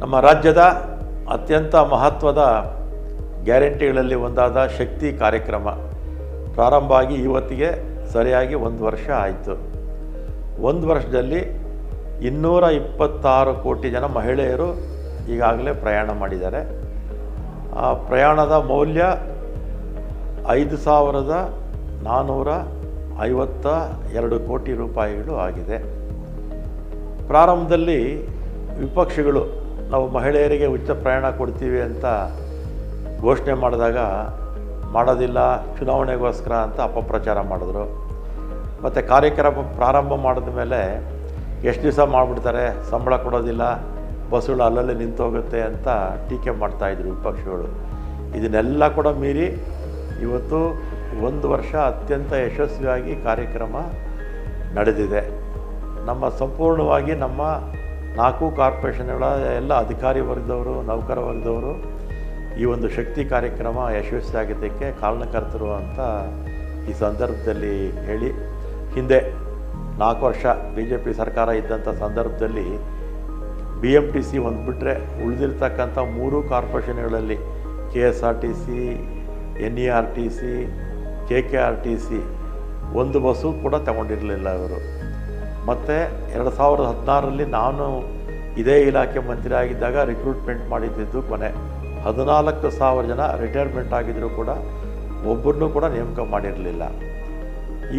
ನಮ್ಮ ರಾಜ್ಯದ ಅತ್ಯಂತ ಮಹತ್ವದ ಗ್ಯಾರಂಟಿಗಳಲ್ಲಿ ಒಂದಾದ ಶಕ್ತಿ ಕಾರ್ಯಕ್ರಮ ಪ್ರಾರಂಭ ಆಗಿ ಇವತ್ತಿಗೆ ಸರಿಯಾಗಿ ಒಂದು ವರ್ಷ ಆಯಿತು. ಒಂದು ವರ್ಷದಲ್ಲಿ ಇನ್ನೂರ ಇಪ್ಪತ್ತಾರು ಕೋಟಿ ಜನ ಮಹಿಳೆಯರು ಈಗಾಗಲೇ ಪ್ರಯಾಣ ಮಾಡಿದ್ದಾರೆ. ಆ ಪ್ರಯಾಣದ ಮೌಲ್ಯ ಐದು ಸಾವಿರದ ನಾನ್ನೂರ ಐವತ್ತ ಎರಡು ಕೋಟಿ ರೂಪಾಯಿಗಳು ಆಗಿದೆ. ಪ್ರಾರಂಭದಲ್ಲಿ ವಿಪಕ್ಷಗಳು ನಾವು ಮಹಿಳೆಯರಿಗೆ ಉಚಿತ ಪ್ರಯಾಣ ಕೊಡ್ತೀವಿ ಅಂತ ಘೋಷಣೆ ಮಾಡಿದಾಗ ಮಾಡೋದಿಲ್ಲ, ಚುನಾವಣೆಗೋಸ್ಕರ ಅಂತ ಅಪಪ್ರಚಾರ ಮಾಡಿದ್ರು. ಮತ್ತು ಕಾರ್ಯಕ್ರಮ ಪ್ರಾರಂಭ ಮಾಡಿದ ಮೇಲೆ ಎಷ್ಟು ದಿವಸ ಮಾಡಿಬಿಡ್ತಾರೆ, ಸಂಬಳ ಕೊಡೋದಿಲ್ಲ, ಬಸ್ಸುಗಳು ಅಲ್ಲಲ್ಲೇ ನಿಂತೋಗುತ್ತೆ ಅಂತ ಟೀಕೆ ಮಾಡ್ತಾಯಿದ್ರು ವಿಪಕ್ಷಗಳು. ಇದನ್ನೆಲ್ಲ ಕೂಡ ಮೀರಿ ಇವತ್ತು ಒಂದು ವರ್ಷ ಅತ್ಯಂತ ಯಶಸ್ವಿಯಾಗಿ ಕಾರ್ಯಕ್ರಮ ನಡೆದಿದೆ. ನಮ್ಮ ಸಂಪೂರ್ಣವಾಗಿ ನಮ್ಮ ನಾಲ್ಕು ಕಾರ್ಪೊರೇಷನ್ಗಳ ಎಲ್ಲ ಅಧಿಕಾರಿ ವರ್ಗದವರು, ನೌಕರ ವರ್ಗದವರು ಈ ಒಂದು ಶಕ್ತಿ ಕಾರ್ಯಕ್ರಮ ಯಶಸ್ವಿಯಾಗಿದ್ದಕ್ಕೆ ಕಾರಣಕರ್ತರು ಅಂತ ಈ ಸಂದರ್ಭದಲ್ಲಿ ಹೇಳಿ, ಹಿಂದೆ ನಾಲ್ಕು ವರ್ಷ ಬಿ ಜೆ ಪಿ ಸರ್ಕಾರ ಇದ್ದಂಥ ಸಂದರ್ಭದಲ್ಲಿ ಬಿ ಎಂ ಟಿ ಸಿ ಒಂದು ಉಳಿದಿರ್ತಕ್ಕಂಥ ಮೂರು ಕಾರ್ಪೊರೇಷನ್ಗಳಲ್ಲಿ K S R T C, N E R T C, K K R T C ಒಂದು ಬಸ್ಸು ಕೂಡ ತಗೊಂಡಿರಲಿಲ್ಲ ಇವರು. ಮತ್ತು ಎರಡು ಸಾವಿರದ ಹದಿನಾರರಲ್ಲಿ ನಾನು ಇದೇ ಇಲಾಖೆ ಮಂತ್ರಿ ಆಗಿದ್ದಾಗ ರಿಕ್ರೂಟ್ಮೆಂಟ್ ಮಾಡಿದ್ದಿದ್ದು ಕೊನೆ. ಹದಿನಾಲ್ಕು ಸಾವಿರ ಜನ ರಿಟೈರ್ಮೆಂಟ್ ಆಗಿದ್ದರೂ ಕೂಡ ಒಬ್ಬರನ್ನೂ ಕೂಡ ನೇಮಕ ಮಾಡಿರಲಿಲ್ಲ.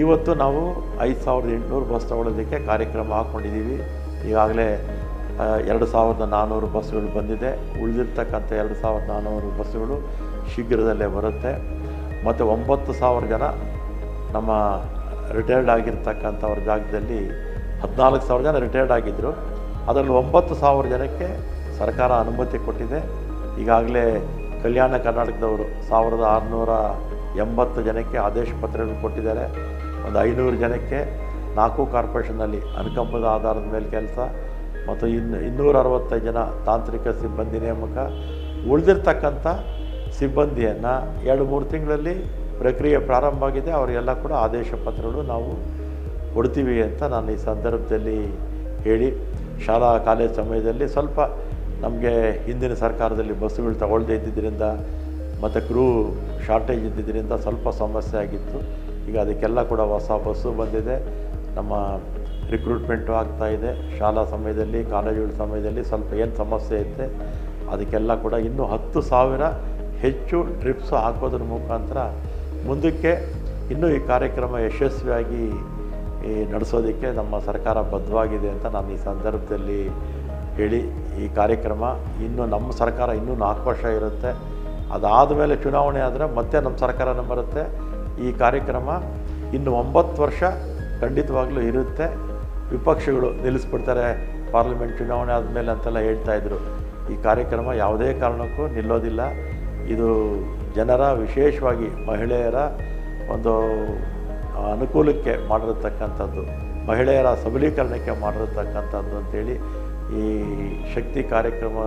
ಇವತ್ತು ನಾವು ಐದು ಸಾವಿರದ ಎಂಟುನೂರು ಬಸ್ ತಗೊಳ್ಳೋದಕ್ಕೆ ಕಾರ್ಯಕ್ರಮ ಹಾಕ್ಕೊಂಡಿದ್ದೀವಿ ಈಗಾಗಲೇ ಎರಡು ಸಾವಿರದ ನಾನ್ನೂರು ಬಸ್ಗಳು ಬಂದಿದೆ. ಉಳಿದಿರ್ತಕ್ಕಂಥ ಎರಡು ಸಾವಿರದ ನಾನ್ನೂರು ಬಸ್ಗಳು ಶೀಘ್ರದಲ್ಲೇ ಬರುತ್ತೆ. ಮತ್ತು ಒಂಬತ್ತು ಸಾವಿರ ಜನ ನಮ್ಮ ರಿಟೈರ್ಡ್ ಆಗಿರ್ತಕ್ಕಂಥವ್ರ ಜಾಗದಲ್ಲಿ ಹದಿನಾಲ್ಕು ಸಾವಿರ ಜನ ರಿಟೈರ್ಡ್ ಆಗಿದ್ದರು ಅದರಲ್ಲಿ ಒಂಬತ್ತು ಸಾವಿರ ಜನಕ್ಕೆ ಸರ್ಕಾರ ಅನುಮತಿ ಕೊಟ್ಟಿದೆ. ಈಗಾಗಲೇ ಕಲ್ಯಾಣ ಕರ್ನಾಟಕದವರು ಸಾವಿರದ ಆರುನೂರ ಎಂಬತ್ತು ಜನಕ್ಕೆ ಆದೇಶ ಪತ್ರಗಳು ಕೊಟ್ಟಿದ್ದಾರೆ. ಒಂದು ಐನೂರು ಜನಕ್ಕೆ ನಾಲ್ಕು ಕಾರ್ಪೊರೇಷನ್ನಲ್ಲಿ ಅನುಕಂಪದ ಆಧಾರದ ಮೇಲೆ ಕೆಲಸ ಮತ್ತು ಇನ್ನು ಇನ್ನೂರ ಅರವತ್ತೈದು ಜನ ತಾಂತ್ರಿಕ ಸಿಬ್ಬಂದಿ ನೇಮಕ. ಉಳಿದಿರ್ತಕ್ಕಂಥ ಸಿಬ್ಬಂದಿಯನ್ನು ಎರಡು ಮೂರು ತಿಂಗಳಲ್ಲಿ ಪ್ರಕ್ರಿಯೆ ಪ್ರಾರಂಭ ಆಗಿದೆ. ಅವರಿಗೆಲ್ಲ ಕೂಡ ಆದೇಶ ಪತ್ರಗಳು ನಾವು ಕೊಡ್ತೀವಿ ಅಂತ ನಾನು ಈ ಸಂದರ್ಭದಲ್ಲಿ ಹೇಳಿ, ಶಾಲಾ ಕಾಲೇಜ್ ಸಮಯದಲ್ಲಿ ಸ್ವಲ್ಪ ನಮಗೆ ಹಿಂದಿನ ಸರ್ಕಾರದಲ್ಲಿ ಬಸ್ಸುಗಳು ತಗೊಳ್ಳದೇ ಇದ್ದಿದ್ದರಿಂದ ಮತ್ತು ಕ್ರೂ ಶಾರ್ಟೇಜ್ ಇದ್ದಿದ್ದರಿಂದ ಸ್ವಲ್ಪ ಸಮಸ್ಯೆ ಆಗಿತ್ತು. ಈಗ ಅದಕ್ಕೆಲ್ಲ ಕೂಡ ಹೊಸ ಬಸ್ಸು ಬಂದಿದೆ. ನಮ್ಮ ರಿಕ್ರೂಟ್ಮೆಂಟು ಆಗ್ತಾ ಇದೆ. ಶಾಲಾ ಸಮಯದಲ್ಲಿ, ಕಾಲೇಜುಗಳ ಸಮಯದಲ್ಲಿ ಸ್ವಲ್ಪ ಏನು ಸಮಸ್ಯೆ ಐತೆ, ಅದಕ್ಕೆಲ್ಲ ಕೂಡ ಇನ್ನೂ ಹತ್ತು ಸಾವಿರ ಹೆಚ್ಚು ಟ್ರಿಪ್ಸು ಹಾಕೋದ್ರ ಮುಖಾಂತರ ಮುಂದಕ್ಕೆ ಇನ್ನೂ ಈ ಕಾರ್ಯಕ್ರಮ ಯಶಸ್ವಿಯಾಗಿ ಈ ನಡೆಸೋದಕ್ಕೆ ನಮ್ಮ ಸರ್ಕಾರ ಬದ್ಧವಾಗಿದೆ ಅಂತ ನಾನು ಈ ಸಂದರ್ಭದಲ್ಲಿ ಹೇಳಿ ಈ ಕಾರ್ಯಕ್ರಮ ಇನ್ನು ನಮ್ಮ ಸರ್ಕಾರ ಇನ್ನೂ ನಾಲ್ಕು ವರ್ಷ ಇರುತ್ತೆ. ಅದಾದ ಮೇಲೆ ಚುನಾವಣೆ ಆದರೆ ಮತ್ತೆ ನಮ್ಮ ಸರ್ಕಾರನೇ ಬರುತ್ತೆ. ಈ ಕಾರ್ಯಕ್ರಮ ಇನ್ನು ಒಂಬತ್ತು ವರ್ಷ ಖಂಡಿತವಾಗ್ಲೂ ಇರುತ್ತೆ. ವಿಪಕ್ಷಗಳು ನಿಲ್ಲಿಸ್ಬಿಡ್ತಾರೆ ಪಾರ್ಲಿಮೆಂಟ್ ಚುನಾವಣೆ ಆದಮೇಲೆ ಅಂತೆಲ್ಲ ಹೇಳ್ತಾಯಿದ್ರು ಈ ಕಾರ್ಯಕ್ರಮ ಯಾವುದೇ ಕಾರಣಕ್ಕೂ ನಿಲ್ಲೋದಿಲ್ಲ. ಇದು ಜನರ ವಿಶೇಷವಾಗಿ ಮಹಿಳೆಯರ ಒಂದು ಅನುಕೂಲಕ್ಕೆ ಮಾಡಿರತಕ್ಕಂಥದ್ದು, ಮಹಿಳೆಯರ ಸಬಲೀಕರಣಕ್ಕೆ ಮಾಡಿರತಕ್ಕಂಥದ್ದು ಅಂತೇಳಿ ಈ ಶಕ್ತಿ ಕಾರ್ಯಕ್ರಮ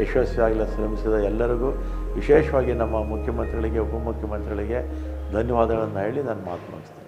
ಯಶಸ್ವಿಯಾಗಲು ಶ್ರಮಿಸಿದ ಎಲ್ಲರಿಗೂ, ವಿಶೇಷವಾಗಿ ನಮ್ಮ ಮುಖ್ಯಮಂತ್ರಿಗಳಿಗೆ, ಉಪಮುಖ್ಯಮಂತ್ರಿಗಳಿಗೆ ಧನ್ಯವಾದಗಳನ್ನು ಹೇಳಿ ನಾನು ಮಾತು ಮುಗಿಸ್ತೀನಿ.